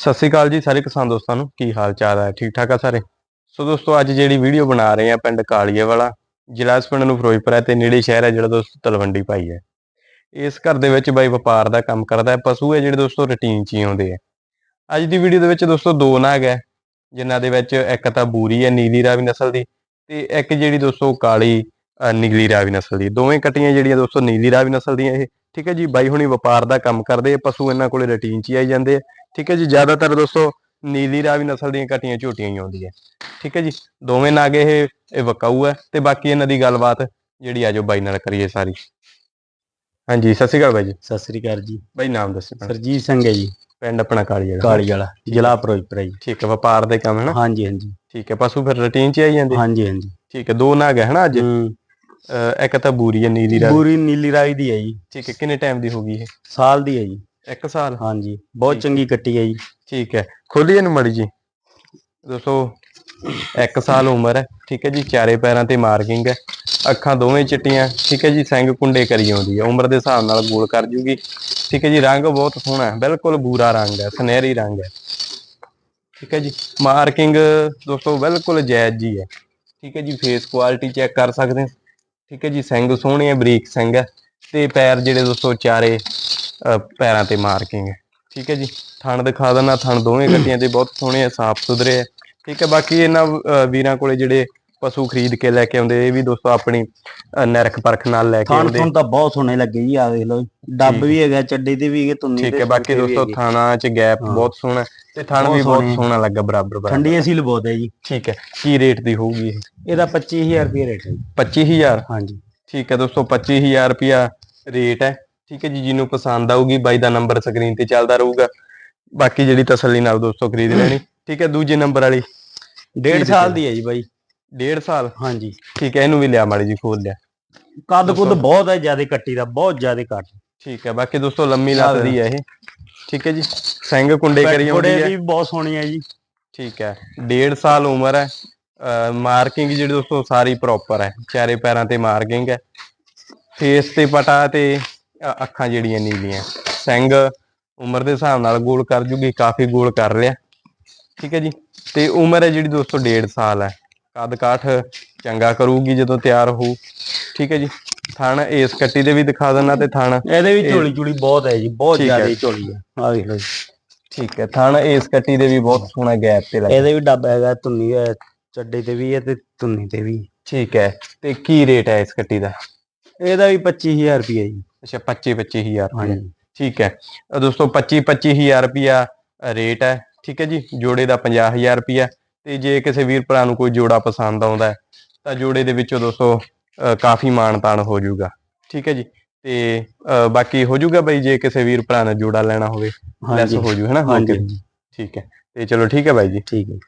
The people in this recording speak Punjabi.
ਸਤਿ ਸ਼੍ਰੀ ਅਕਾਲ ਜੀ ਸਾਰੇ ਕਿਸਾਨ ਦੋਸਤਾਂ ਨੂੰ ਕੀ ਹਾਲ ਚਾਲ ਹੈ? ਠੀਕ ਠਾਕ ਆ ਸਾਰੇ? ਸੋ ਦੋਸਤੋ ਅੱਜ ਜਿਹੜੀ ਵੀਡੀਓ ਬਣਾ ਰਹੇ ਆ ਪਿੰਡ ਕਾਲੀਏ ਵਾਲਾ ਜ਼ਿਲ੍ਹਾ ਇਸ ਪਿੰਡ ਨੂੰ ਫਿਰੋਜ਼ਪੁਰ ਹੈ ਤੇ ਨੇੜੇ ਸ਼ਹਿਰ ਹੈ ਜਿਹੜਾ ਦੋਸਤੋ ਤਲਵੰਡੀ ਭਾਈ ਹੈ। ਇਸ ਘਰ ਦੇ ਵਿੱਚ ਬਾਈ ਵਪਾਰ ਦਾ ਕੰਮ ਕਰਦਾ ਹੈ ਪਸ਼ੂ ਹੈ ਜਿਹੜੇ ਦੋਸਤੋ ਰੁਟੀਨ 'ਚ ਹੀ ਆਉਂਦੇ ਆ। ਅੱਜ ਦੀ ਵੀਡੀਓ ਦੇ ਵਿੱਚ ਦੋਸਤੋ ਦੋ ਨਾਗ ਹੈ ਜਿਨ੍ਹਾਂ ਦੇ ਵਿੱਚ ਇੱਕ ਤਾਂ ਬੂਰੀ ਹੈ ਨੀਲੀ ਰਾਵੀ ਨਸਲ ਦੀ ਤੇ ਇੱਕ ਜਿਹੜੀ ਦੋਸਤੋ ਕਾਲੀ ਅ, ਨੀਲੀ ਰਾਵੀ ਨਸਲ ਦੀ। ਦੋਵੇਂ ਕੱਟੀਆਂ ਜਿਹੜੀਆਂ ਦੋਸਤੋ ਨੀਲੀ ਰਾਵੀ ਨਸਲ ਦੀਆਂ ਇਹ ਠੀਕ ਹੈ ਜੀ ਬਾਈ ਹੁਣੀ ਵਪਾਰ ਦਾ ਕੰਮ ਕਰਦੇ ਆ ਪਸ਼ੂ ਇਹਨਾਂ ਕੋਲੇ ਰੁਟੀਨ 'ਚ ਹੀ ਆਈ ਜਾਂਦੇ ਆ। ਠੀਕ ਹੈ ਜੀ ਜ਼ਿਆਦਾਤਰ ਦੋਸਤੋ ਨੀਲੀ ਰਾਵੀ ਨਸਲ ਦੀਆਂ ਕਟੀਆਂ ਝੋਟੀਆਂ ਹੀ ਆਉਂਦੀਆਂ। ਠੀਕ ਹੈ ਜੀ ਦੋਵੇਂ ਨਾਗ ਇਹ ਇਹ ਵਕਾਊ ਹੈ ਤੇ ਬਾਕੀ ਇਹਨਾਂ ਦੀ ਗੱਲਬਾਤ ਜਿਹੜੀ ਆਜੋ ਬਾਈ ਨਾਲ ਕਰੀਏ ਸਾਰੀ। ਹਾਂਜੀ ਸਤਿ ਸ਼੍ਰੀ ਅਕਾਲ ਬਾਈ ਜੀ। ਸਤਿ ਸ੍ਰੀ ਅਕਾਲ ਜੀ। ਬਾਈ ਨਾਮ ਦੱਸੋ ਆਪਣਾ। ਸਰਜੀਤ ਸਿੰਘ ਹੈ ਜੀ। ਪਿੰਡ ਆਪਣਾ ਕਾਲੀ ਵਾਲਾ ਕਾਲੀ ਵਾਲਾ ਜ਼ਿਲ੍ਹਾ ਫਿਰੋਜ਼ਪੁਰ ਜੀ। ਠੀਕ ਹੈ ਵਪਾਰ ਦੇ ਕੰਮ ਹੈ ਨਾ? ਹਾਂਜੀ ਹਾਂਜੀ। ਠੀਕ ਹੈ ਪਸ਼ੂ ਫਿਰ ਰੁਟੀਨ 'ਚ ਹੀ ਆਈ ਜਾਂਦੇ ਹਾਂਜੀ ਹਾਂਜੀ। ਠੀਕ ਹੈ ਦੋ ਨਾਗ ਹੈ ਨਾ ਅੱਜ? ਹੂੰ, ਅਹ ਇੱਕ ਤਾਂ ਬੂਰੀ ਹੈ ਨੀਲੀ ਰਾਵੀ ਪੂਰੀ ਨੀਲੀ ਰਾਈ ਦੀ ਹੈ ਜੀ। ਠੀਕ ਹੈ ਕਿੰਨੇ ਟਾਈਮ ਦੀ ਹੋ ਗਈ ਇਹ? ਸਾਲ ਦੀ ਹੈ ਜੀ। ਇੱਕ ਸਾਲ? ਹਾਂਜੀ ਬਹੁਤ। ਚੰਗੀ ਕੱਟੀ ਹੈ ਜੀ। ਠੀਕ ਹੈ ਖੋਲੀਏ ਨੂੰ ਮੜੀ ਜੀ ਦੋਸਤੋ ਇੱਕ ਸਾਲ ਉਮਰ ਹੈ ਠੀਕ ਹੈ ਜੀ ਚਾਰੇ ਪੈਰਾਂ ਤੇ ਮਾਰਕਿੰਗ ਹੈ ਅੱਖਾਂ ਦੋਵੇਂ ਚਿੱਟੀਆਂ ਠੀਕ ਹੈ ਜੀ ਸਿੰਘ ਕੁੰਡੇ ਕਰੀ ਆਉਂਦੀ ਹੈ। ਉਮਰ ਦੇ ਹਿਸਾਬ ਨਾਲ ਗੋਲ ਕਰ ਜੂਗੀ। ਠੀਕ ਹੈ ਜੀ ਰੰਗ ਬਹੁਤ ਸੋਹਣਾ ਹੈ ਬਿਲਕੁਲ ਬੂਰਾ ਰੰਗ ਹੈ ਸੁਨਹਿਰੀ ਰੰਗ ਹੈ। ਠੀਕ ਹੈ ਜੀ ਮਾਰਕਿੰਗ ਦੋਸਤੋ ਬਿਲਕੁਲ ਜਾਇਜ਼ ਜੀ ਹੈ। ਠੀਕ ਹੈ ਜੀ ਫੇਸ ਕੁਆਲਿਟੀ ਚੈੱਕ ਕਰ ਸਕਦੇ ਹੋ। ਠੀਕ ਹੈ ਜੀ, ਸਿੰਘ ਸੋਹਣੇ ਹੈ ਬਰੀਕ ਸਿੰਘ ਹੈ ਤੇ ਪੈਰ ਜਿਹੜੇ ਦੋਸਤੋ ਚਾਰੇ ਪੈਰਾਂ ਤੇ ਮਾਰਕਿੰਗ ਹੈ ਠੀਕ ਹੈ ਜੀ, ਥਣ ਦਿਖਾ ਦੇਣਾ ਥਣ ਦੋਵੇਂ ਗੱਡੀਆਂ ਦੇ ਬਹੁਤ ਸੋਹਣੇ ਆ, ਸਾਫ਼ ਸੁਧਰੇ ਆ। ਠੀਕ ਹੈ, ਬਾਕੀ ਇਹਨਾਂ ਵੀਰਾਂ ਕੋਲੇ ਜਿਹੜੇ ਪਸ਼ੂ ਖਰੀਦ ਕੇ ਲੈ ਕੇ ਆਉਂਦੇ ਇਹ ਵੀ ਦੋਸਤੋ ਆਪਣੀ ਨਿਰਖ ਪਰਖ ਨਾਲ ਲੈ ਕੇ ਥਣ ਆਉਂਦੇ। ਥਣ ਤਾਂ ਬਹੁਤ ਸੋਹਣੇ ਲੱਗੇ ਜੀ ਆ ਲਓ ਡੱਬ। ਵੀ ਹੈਗਾ ਚੱਡੇ ਤੇ ਵੀ ਹੈਗੇ ਤੁੰਨੀ ਠੀਕ ਹੈ ਬਾਕੀ ਸੂਕੇ ਵੀ ਦੋਸਤੋ ਹੈਗੇ। ਥਾਣਾ ਚ ਗੈਪ। ਬਹੁਤ ਸੋਹਣਾ ਹੈ ਤੇ ਥਣ ਬਹੁਤ ਵੀ ਬਹੁਤ ਸੋਹਣੇ। ਸੋਹਣਾ ਲੱਗਾ ਬਰਾਬਰ ਬਰਾਬਰ। ਠੰਡੀ ਅਸੀਲ ਬਹੁਤ ਹੈ ਜੀ। ਠੀਕ ਹੈ ਕੀ ਰੇਟ ਦੀ ਹੋਊਗੀ ਇਹ? ਇਹਦਾ 25000 ਰੁਪਏ ਰੇਟ ਹੈ ਜੀ। 25000 ਹਾਂਜੀ। ਠੀਕ ਹੈ ਦੋਸਤੋ 25000 ਰੁਪਿਆ ਰੇਟ ਹੈ। ਠੀਕ ਹੈ ਜੀ ਜਿਹਨੂੰ ਪਸੰਦ ਆਊਗੀ ਬਾਈ ਦਾ ਨੰਬਰ ਸਕਰੀਨ ਤੇ ਚੱਲਦਾ ਰਹੂਗਾ। ਬਾਕੀ ਜਿਹੜੀ ਤਸੱਲੀ ਨਾਲ ਦੋਸਤੋ ਖਰੀਦ ਲੈਣੀ। ਠੀਕ ਹੈ ਦੂਜੇ ਨੰਬਰ ਵਾਲੀ। ਡੇਢ ਸਾਲ। ਦੀ ਹੈ ਜੀ ਬਾਈ। ਡੇਢ ਸਾਲ? ਹਾਂਜੀ। ਠੀਕ ਹੈ ਇਹਨੂੰ ਵੀ ਲਿਆ ਮਾੜੀ ਜੀ ਖੋਲ ਲਿਆ। ਕੱਦ ਕੁੱਦ। ਬਹੁਤ ਹੈ ਜ਼ਿਆਦਾ ਕੱਟੀ ਦਾ ਬਹੁਤ ਜ਼ਿਆਦਾ ਕੱਟ। ਠੀਕ ਹੈ ਬਾਕੀ ਦੋਸਤੋ ਲੰਮੀ ਲੱਤ ਦੀ ਹੈ ਇਹ। ਠੀਕ ਹੈ ਜੀ ਸਿੰਘ ਕੁੰਡੇ ਕਰੀ ਆਉਂਦੀ ਹੈ। ਵੀ ਬਹੁਤ ਸੋਹਣੀ ਹੈ ਜੀ। ਠੀਕ ਹੈ ਡੇਢ ਸਾਲ ਉਮਰ ਹੈ। ਮਾਰਕਿੰਗ ਜਿਹੜੀ ਦੋਸਤੋ ਸਾਰੀ ਪ੍ਰੋਪਰ ਹੈ। ਚਾਰੇ ਪੈਰਾਂ ਤੇ ਮਾਰਕਿੰਗ ਹੈ। ਫੇਸ ਤੇ ਪਟਾ ਤੇ ਅੱਖਾਂ ਜਿਹੜੀਆਂ ਨੀਲੀਆਂ। ਸਿੰਘ ਉਮਰ ਦੇ ਹਿਸਾਬ ਨਾਲ ਗੋਲ ਕਰ ਜੂਗੀ ਕਾਫੀ ਗੋਲ ਕਰ ਲਿਆ ਠੀਕ ਹੈ ਜੀ ਤੇ ਉਮਰ ਹੈ ਜਿਹੜੀ ਦੋਸਤੋ ਡੇਢ ਸਾਲ ਹੈ। ਕੱਦ ਕਾਠ ਚੰਗਾ ਕਰੂਗੀ ਜਦੋਂ ਤਿਆਰ ਹੋਊ। ਠੀਕ ਹੈ ਜੀ। ਥਣ ਇਸ ਕੱਟੀ ਦੇ ਵੀ ਦਿਖਾ ਦਿੰਨਾ ਤੇ ਥਣ ਇਹਦੇ ਵੀ ਝੋਲੀ ਝੋਲੀ ਬਹੁਤ ਹੈ ਜੀ ਬਹੁਤ। ਜ਼ਿਆਦਾ ਝੋਲੀ ਹੈ। ਆ ਦੇਖ ਲਓ ਜੀ। ਠੀਕ ਹੈ। ਥਣ ਇਸ ਕੱਟੀ ਦੇ ਵੀ ਬਹੁਤ ਸੋਹਣਾ ਗੈਪ ਤੇ ਲੱਗਾ ਇਹਦੇ ਵੀ ਡੱਬ ਹੈਗਾ ਤੁੰਨੀ ਹੈ ਚੱਡੇ ਤੇ ਵੀ ਹੈ ਤੇ ਤੁੰਨੀ ਤੇ ਵੀ ਠੀਕ ਹੈ। ਤੇ ਕੀ ਰੇਟ ਹੈ ਇਸ ਕੱਟੀ ਦਾ? ਇਹਦਾ ਵੀ 25000 ਰੁਪਏ ਜੀ। ਅੱਛਾ 25 25000 ਰੁਪਏ ਠੀਕ ਹੈ। ਦੋਸਤੋ 25 25000 ਰੁਪਿਆ ਰੇਟ ਹੈ। ਠੀਕ ਹੈ ਜੀ। ਜੋੜੇ ਦਾ 50000 ਰੁਪਿਆ ਤੇ ਜੇ ਕਿਸੇ ਵੀਰ ਭਰਾ ਨੂੰ ਕੋਈ ਜੋੜਾ ਪਸੰਦ ਆਉਂਦਾ ਤਾਂ ਜੋੜੇ ਦੇ ਵਿੱਚੋਂ ਦੋਸਤੋ ਕਾਫੀ ਮਾਣ ਤਾਣ ਹੋ ਜਾਊਗਾ। ਠੀਕ ਹੈ ਜੀ? ਤੇ ਬਾਕੀ ਹੋ ਜਾਊਗਾ ਬਈ ਜੇ ਕਿਸੇ ਵੀਰ ਭਰਾ ਨੇ ਜੋੜਾ ਲੈਣਾ ਹੋਵੇ ਲੈਸ ਹੋ ਜੂ ਹੈ ਨਾ? ਠੀਕ ਹੈ। ਤੇ ਚਲੋ ਠੀਕ ਹੈ ਬਾਈ ਜੀ। ਠੀਕ ਹੈ